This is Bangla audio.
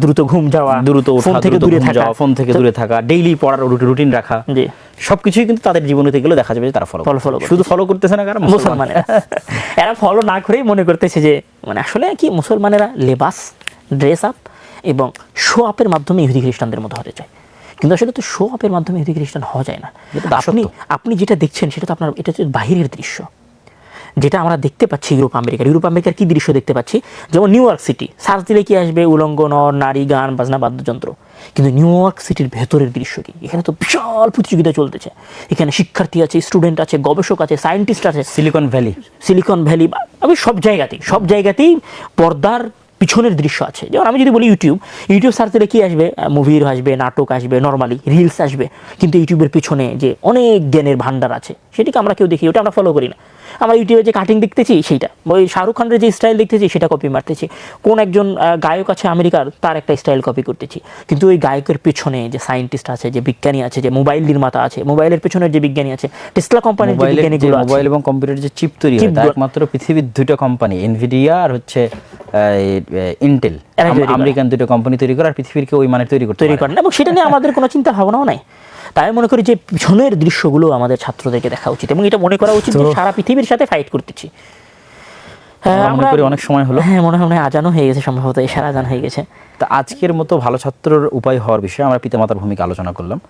দ্রুত ঘুম যাওয়া দ্রুত ফোন থেকে দূরে থাকা। ফোন থেকে দূরে থাকা ডেইলি পড়ার রুটিন রাখা। জি। সবকিছুই কিন্তু তাদের জীবনে গেলে দেখা যাবে যে তারা ফলো follow শুধু ফলো করতেছে না কারণ মুসলমানেরা। এরা ফলো না করেই মনে করতেছে যে মানে আসলে কি মুসলমানেরা লেবাস ড্রেস আপ এবং শো আপের মাধ্যমে ইহুদি খ্রিস্টানদের মতো হতে চায়। কিন্তু আসলে তো শো আপের মাধ্যমে ইহুদি খ্রিস্টান হওয়া যায় না। আপনি আপনি যেটা দেখছেন সেটা তো আপনার এটা হচ্ছে বাহিরের দৃশ্য। যেটা আমরা দেখতে পাচ্ছি ইউরোপ আমেরিকার। ইউরোপ আমেরিকার কী দৃশ্য দেখতে পাচ্ছি? যেমন নিউ ইয়র্ক সিটি। সার্চ দিলে কি আসবে? উলঙ্গ নর নারী গান বাজনা বাদ্যযন্ত্র। কিন্তু নিউ ইয়র্ক সিটির ভেতরের দৃশ্য কি? এখানে তো বিশাল প্রতিযোগিতা চলতেছে। এখানে শিক্ষার্থী আছে স্টুডেন্ট আছে গবেষক আছে সায়েন্টিস্ট আছে। সিলিকন ভ্যালি সিলিকন ভ্যালি আমি সব জায়গাতেই সব জায়গাতেই পর্দার পিছনের দৃশ্য আছে। যেমন আমি যদি বলি ইউটিউব ইউটিউব সার্চ দিলে কি আসবে? মুভির আসবে নাটক আসবে নর্মালি রিলস আসবে। কিন্তু ইউটিউবের পিছনে যে অনেক জ্ঞানের ভান্ডার আছে সেটিকে আমরা কেউ দেখি ওটা আমরা ফলো করি না। আমরা ইউটিউবে যে কাটিং দেখতেছি সেইটা। ওই শাহরুখ খানের যে স্টাইল দেখতেছি সেটা কপি মারতেছি। কোন একজন গায়ক আছে আমেরিকার তার একটা স্টাইল কপি করতেছি। কিন্তু ওই গায়কের পেছনে যে সায়েন্টিস্ট আছে যে বিজ্ঞানী আছে যে মোবাইল নির্মাতা আছে মোবাইলের পেছনের যে বিজ্ঞানী আছে টেসলা কোম্পানির যে বিজ্ঞানীগুলো মোবাইল এবং কম্পিউটার যে চিপ তৈরি হয় একমাত্র পৃথিবীর দুটো কোম্পানি এনভিডিয়া আর হচ্ছে ইন্টেল করে। আমেরিকান দুটো কোম্পানি তৈরি করে আর পৃথিবীর কেউ ওই মানের তৈরি করতে তৈরি পারে করেন এবং সেটা নিয়ে আমাদের কোনো চিন্তা ভাবনাও নাই। তাই আমি মনে করি যে পিছনের দৃশ্যগুলো আমাদের ছাত্রদেরকে দেখা উচিত। এবং এটা মনে করা উচিত যে সারা পৃথিবীর সাথে ফাইট করতেছি। হ্যাঁ, মনে করি অনেক সময় হলো। হ্যাঁ মনে হয় মনে হয় আজানও হয়ে গেছে সম্ভবত এশার আজান হয়ে গেছে। তা আজকের মতো ভালো ছাত্রর উপায় হওয়ার বিষয়ে আমরা পিতামাতার ভূমিকা আলোচনা করলাম।